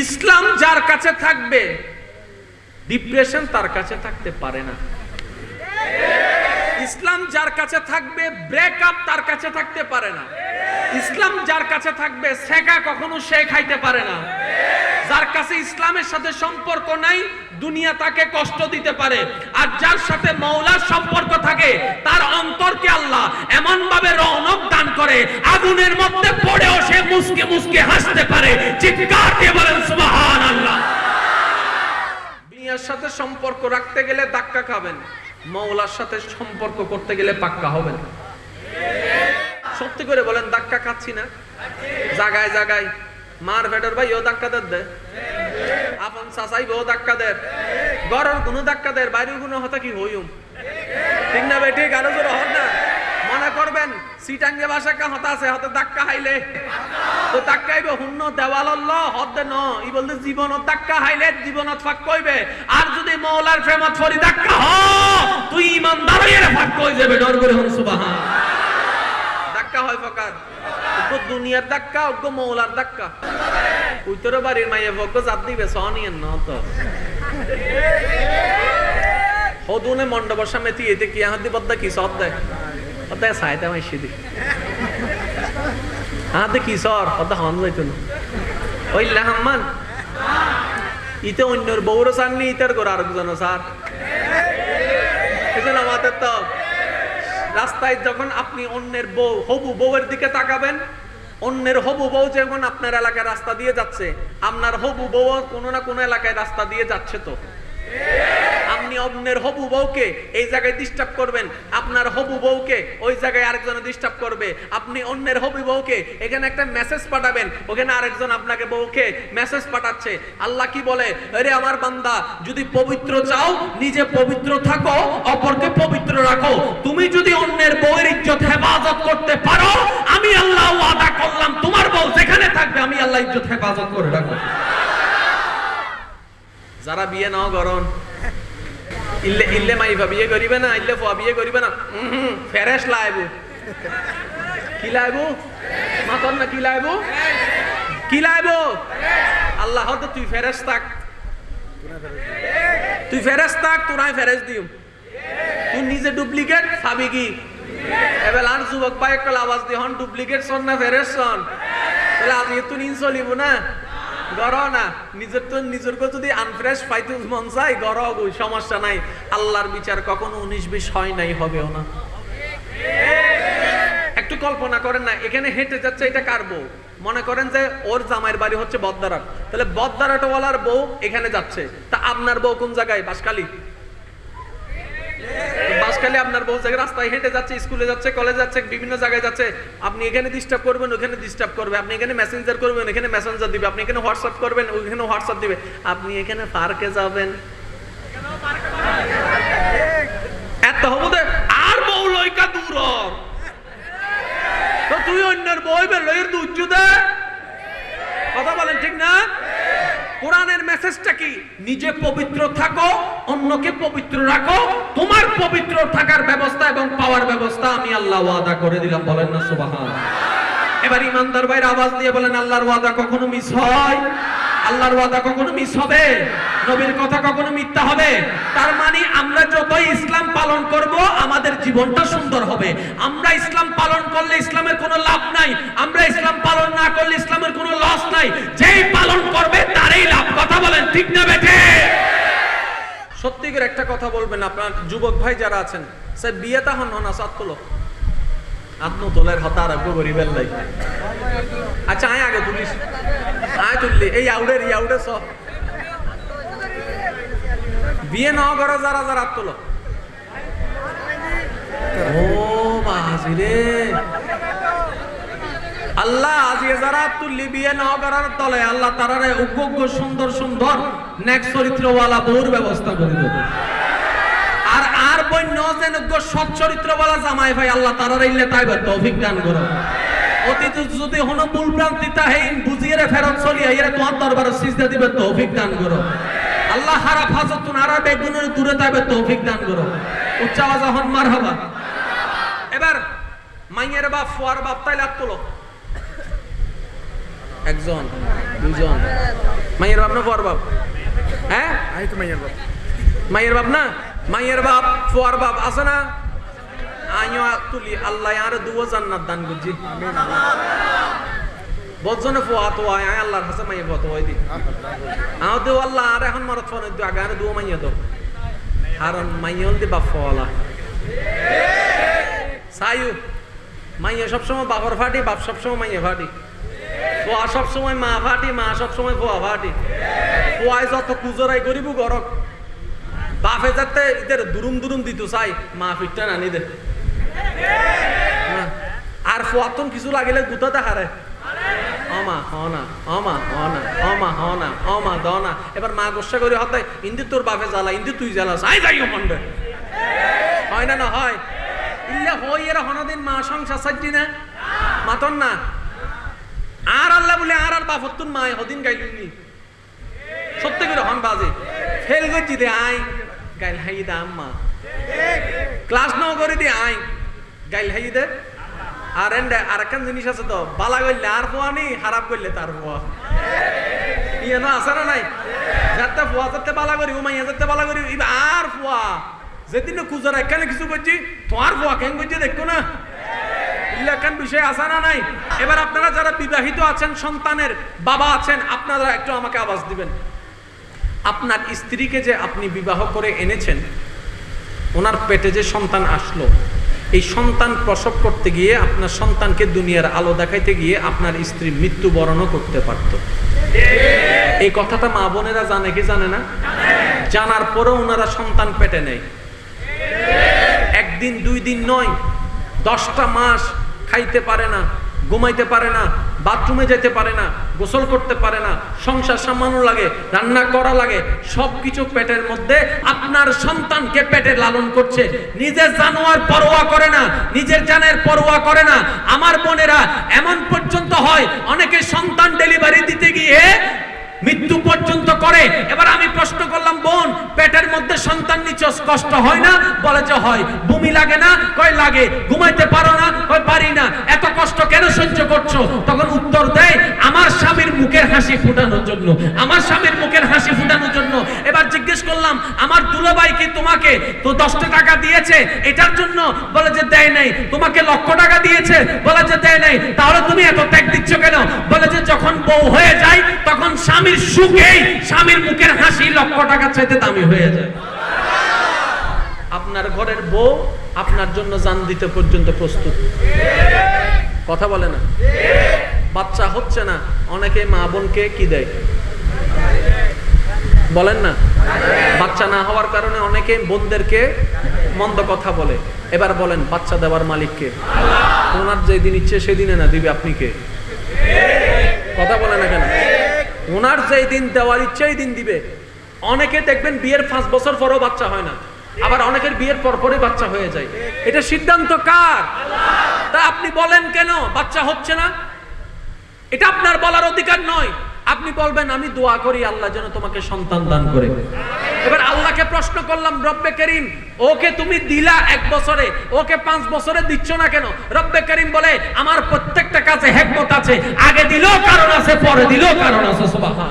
ইসলাম যার কাছে থাকবে ডিপ্রেশন তার কাছে থাকতে পারে না। ইসলাম যার কাছে থাকবে ব্রেকআপ তার কাছে থাকতে পারে না। ইসলাম যার কাছে থাকবে সেকা কখনো সে খাইতে পারে না। যার কাছে ইসলামের সাথে সম্পর্ক নাই, দুনিয়া তাকে কষ্ট দিতে পারে। আর যার সাথে মৌলার সম্পর্ক থাকে, তার অন্তরকে আল্লাহ এমন ভাবে রৌনক দান করে, আগুনের মধ্যে পড়েও সে মুসকে মুসকে হাসতে পারে। চিৎকার দিয়ে বলেন সুবহান আল্লাহ দুনিয়ার সাথে সম্পর্ক রাখতে গেলে ধাক্কা খাবেন। মৌলার সাথে সম্পর্ক করতে গেলে পাক্কা হবেন। সত্যি করে বলেন, ধাক্কা খাচ্ছি না। জাগায় জাগায় মার ভেডর ভাই, ও ধাক্কা দে। আপন চাচাই ও ধাক্কা দেন। গরর কোনো ধাক্কা দেন, বাইরের কোনো হতা কি হইম? ঠিক না বেটি গানো জোর হন না। মনে করবেন, সিটাঙ্গে ভাষা কা হতা আছে, হতে ধাক্কা হাইলে তো ধাক্কাইবে হুন্ন দেওয়াল হদ ন। ই বলতে জীবনত ধাক্কা হাইলে জীবনত ফাঁক কইবে। আর যদি মৌলার প্রেমত ফরি ধাক্কা হ, তুই ইমানদার হইয়ে ফাঁক কই যাবে ডর করে হন সুবহান। ধাক্কা হয় ফকার। দুনিয়ার ধাক্কা অজ্ঞ মৌলার ধাক্কা। বাড়ির জাত দিবে ন তো। হদুনে এতে কি বদ্দা কি সব দেয় কি সর? হন যাইতো না। ওই ইতে অন্যর ইতার করে আরেকজন স্যার এজন্য আমাদের তো রাস্তায় যখন আপনি অন্যের বউ, হবু বউয়ের দিকে তাকাবেন অন্যের হবু বউ যখন আপনার এলাকায় রাস্তা দিয়ে যাচ্ছে, আপনার হবু বউ কোনো না কোনো এলাকায় রাস্তা দিয়ে যাচ্ছে তো। আপনি অন্যের হবু বউকে এই জায়গায় ডিস্টার্ব করবেন, আপনার হবু বউকে ওই জায়গায় আরেকজন ডিস্টার্ব করবে। আপনি অন্যের হবু বউকে এখানে একটা মেসেজ পাঠাবেন, ওখানে আরেকজন আপনাকে বউকে মেসেজ পাঠাচ্ছে। আল্লাহ কি বলে? আরে আমার বান্দা, যদি পবিত্র চাও, নিজে পবিত্র থাকো, অপরকে পবিত্র রাখো। তুমি যদি অন্যের বউয়ের ইজ্জত হেফাজত করতে পারো, আমি আল্লাহ ওয়াদা করলাম তোমার বউ যেখানে থাকবে আমি আল্লাহ ইজ্জত হেফাজত করে রাখব যারা বিয়ে নাও গরন ইল্লে ইল্লে মাইফা বিয়ে করিবে না, ইল্লে ফুয়া বিয়ে করিবে না। ফেরেশ লাইবু। কি লাইবু? মাতন না কি লাইবু? কি লাইবু? আল্লাহ তো তুই ফেরেশ থাক। তুই ফেরেশ থাক তোরাই ফেরেশ দিও তুই নিজে ডুপ্লিকেট ভাবি কি? এবার আর যুবক ভাই একটা আওয়াজ দিয়ে হন ডুপ্লিকেট সন না, ফেরেশ সন একটু কল্পনা করেন না, এখানে হেঁটে যাচ্ছে এটা কার বউ? মনে করেন যে ওর জামাইয়ের বাড়ি হচ্ছে বদ্দারাট তাহলে বদ্দারাটওয়ালার বউ এখানে যাচ্ছে। তা আপনার বউ কোন জায়গায়? বাসকালী বাসখালী আপনার বহু জায়গায় রাস্তায় হেঁটে যাচ্ছে, স্কুলে যাচ্ছে কলেজ যাচ্ছে, বিভিন্ন জায়গায় যাচ্ছে, আপনি এখানে ডিস্টার্ব করবেন, ওখানে ডিস্টার্ব করবে, আপনি এখানে মেসেঞ্জার করবেন, এখানে মেসেঞ্জার দিবে, আপনি এখানে হোয়াটসঅ্যাপ করবেন, ওখানে হোয়াটসঅ্যাপ দিবে। আপনি এখানে পার্কে যাবেন। এত হব আর বউ লইকা দূর তুই অন্যের বই বের লইয়ের দুচ্ছু দে কথা বলেন ঠিক না? কোরআনের মেসেজটা কি? নিজে পবিত্র থাকো, অন্যকে পবিত্র রাখো। তোমার পবিত্র থাকার ব্যবস্থা এবং পাওয়ার ব্যবস্থা আমি আল্লাহ ওয়াদা করে দিলাম। বলেন না, সুবহান। এবার ইমানদার ভাইয়ের আওয়াজ দিয়ে বলেন, আল্লাহর ওয়াদা কখনো মিস হয়? আল্লাহর ওয়াদা কখনো মিস হবে? নবীর কথা কখনো মিথ্যা হবে? তার মানে আমরা যতই ইসলাম পালন করব, আমাদের জীবনটা সুন্দর হবে। আমরা ইসলাম পালন করলে ইসলামের কোনো লাভ নাই। আমরা ইসলাম পালন না করলে ইসলামের কোনো লস নাই। যেই পালন করবে কথা বলেন, ঠিক না বেঠে? সত্যি করে একটা কথা বলবেন আপনার যুবক ভাই যারা আছেন সে বিয়ে হন হন আসাদ তোলো। আত্ম তোলের হতা আরম্ভ করিবেন লাই। আচ্ছা আয় আগে তুলিস। আয় তুললি, এই আউডের, এই আউডে সব বিয়ে ন করো, যারা যারা তোলো ও বাজি রে আল্লাহ আজকে যারা তুললি বিয়ে ন তলে, আল্লাহ তারারে উগ্র সুন্দর সুন্দর নেক্সট চরিত্রওয়ালা বহুর ব্যবস্থা করে দেবে। আর আর বন্য যেন সৎ চরিত্রওয়ালা জামাই ভাই, আল্লাহ তারারে ইল্লে তাইবে তৌফিক দান করো। অতীত যদি হন মূল প্রান্তি তাহে বুঝিয়ে রে ফেরত চলিয়া ইরে তোমার দরবারে সিজদা দিবে তৌফিক দান করো। আল্লাহ হারা ফাজতুন আরা বেগুনের দূরে তাইবে তৌফিক দান করো। উচ্চ আওয়াজ হন মারহাবা। এবার মাইয়ের বাপ, ফুয়ার বাপ তাইলে আত্মলো একজন দুজন। মাইয়ের বাপ না ফোয়ার বাপ? হ্যাঁ? আমি তো মাইয়ার বাপ। মাইয়ের বাপ না? মাইয়ের বাপ ফোয়ার বাপ আছে না? আইও তুলি আল্লাহ আর দুও জান্নাত দান করছি। বজনে ফোয়া তো আয় আয় আল্লাহর কাছে মাইয়ের ফটো হয় দি আও দেও আল্লাহ আর এখন মারত ফোন দিও আগে আর দুও মাইয়া দাও। কারণ মাইয়া দি বাপ ফলা সায়ু মাইয়া সবসময় বাপর ফাটি বাপ সবসময় মাইয়া ফাটি। ফোয়া সবসময় মা ফাটি, মা সবসময় ফোয়া ফাটি। ফোয়ায় যত কুজরাই করিব গরক, বাপে যাতে ইদের দুরুম দুরুম দিত, চাই মা ফিটটা নানি দে হ্যাঁ। আর ফোয়াতন কিছু লাগিলে গুতাতে হারে। অমা হনা অমা হনা অমা হনা অমা, দনা। এবার মা গোসা করে হতে ইন্দি তোর বাপে জ্বালা, ইন্দি তুই জ্বালাস আই যাই মন্ডে। হয় না না, হয়। ইল্লা হই এরা হনাদিন মা সংসার সাজি না। মাতন না। আর আল্লাহ বলে, আর আর বাপত্তুন মা হদিন গাইলুনি সত্যি করে হন বাজে। ফেল করছি দে আই গাইল হাই দে আম্মা। ক্লাস নাও করে দে আই গাইল হাই দে। আর এন্ডে আর একখান জিনিস আছে তো, বালা করলে আর পোয়া নি খারাপ করলে তার পোয়া ইয়ে না, আছে না নাই? যাতে পোয়া যাতে বালা করি উমাইয়া যাতে বালা করি আর পোয়া যেদিন কুজার একখানে কিছু করছি তোমার পোয়া কেন করছি, দেখো না। ইল্লাকান বিষয় আসা না নাই? এবার আপনারা যারা বিবাহিত আছেন, সন্তানের বাবা আছেন, আপনারা একটু আমাকে আওয়াজ দিবেন। আপনার স্ত্রীকে যে আপনি বিবাহ করে এনেছেন, ওনার পেটে যে সন্তান আসলো, এই সন্তান প্রসব করতে গিয়ে আপনার সন্তানকে দুনিয়ার আলো দেখাইতে গিয়ে আপনার স্ত্রী মৃত্যুবরণও করতে পারত। এই কথাটা মা বোনেরা জানে কি জানে না? জানার পরেও ওনারা সন্তান পেটে নেয় একদিন, দুই দিন নয়, দশটা মাস খাইতে পারে না, ঘুমাইতে পারে না, বাথরুমে যেতে পারে না, গোসল করতে পারে না, সংসার সামানো লাগে, রান্না করা লাগে সব কিছু পেটের মধ্যে আপনার সন্তানকে পেটে লালন করছে। নিজের জানোয়ার পরোয়া করে না, নিজের জানের পরোয়া করে না। আমার বোনেরা, এমন পর্যন্ত হয়, অনেকে সন্তান ডেলিভারি দিতে গিয়ে মৃত্যু পর্যন্ত করে। এবার আমি প্রশ্ন করলাম, বোন, পেটের মধ্যে সন্তান নিচস কষ্ট হয় না? বলে যে হয়। বমি লাগে না? কয়, লাগে। ঘুমাইতে পারো না? কয় পারি না এত কষ্ট কেন সহ্য করছ তখন উত্তর দেয় আমার স্বামীর মুখের হাসি ফুটানোর জন্য, আমার স্বামীর মুখের হাসি ফুটানোর জন্য। এবার জিজ্ঞেস করলাম, আমার দুলাভাই কি তোমাকে তো দশটা টাকা দিয়েছে? এটার জন্য? বলে যে, দেয় নাই। তোমাকে লক্ষ টাকা দিয়েছে? বলে যে, দেয় নাই। তাহলে তুমি এত ত্যাগ দিচ্ছ কেন? বলে যে, যখন বউ হয়ে যায়, তখন স্বামীর সুখেই স্বামীর মুখের হাসি লক্ষ টাকা চাইতে দামি হয়ে যায়। আপনার ঘরের বউ আপনার জন্য জান দিতে পর্যন্ত প্রস্তুত। কথা বলে না। বাচ্চা হচ্ছে না, অনেকে মা বোনকে কি দেয়? বলেন না। বাচ্চা না হওয়ার কারণে অনেকে বোনদেরকে মন্দ কথা বলে। এবার বলেন, বাচ্চা দেওয়ার মালিককে। ওনার যেদিন ইচ্ছে, সেদিনে না দিবে আপনি কে? কথা বলে না কেন? ওনার যেই দিন দেওয়ার ইচ্ছে, এই দিন দিবে। অনেকে দেখবেন বিয়ের পাঁচ বছর পরও বাচ্চা হয় না। আবার অনেকের বিয়ের পর পরে বাচ্চা হয়ে যায়। এটা সিদ্ধান্ত কার? তা আপনি বলেন কেন? বাচ্চা হচ্ছে না? এটা আপনার বলার অধিকার নয়। আপনি বলবেন, আমি দোয়া করি আল্লাহ যেন তোমাকে সন্তান দান করে। এবার আল্লাহকে প্রশ্ন করলাম, রব্বে করিম, ওকে তুমি দিলা এক বছরে? ওকে পাঁচ বছরে দিচ্ছ না কেন? রব্বে করিম বলে, আমার প্রত্যেকটা কাছে হেকমত আছে। আগে দিলেও কারণ আছে, পরে দিলেও কারণ আছে সুবহান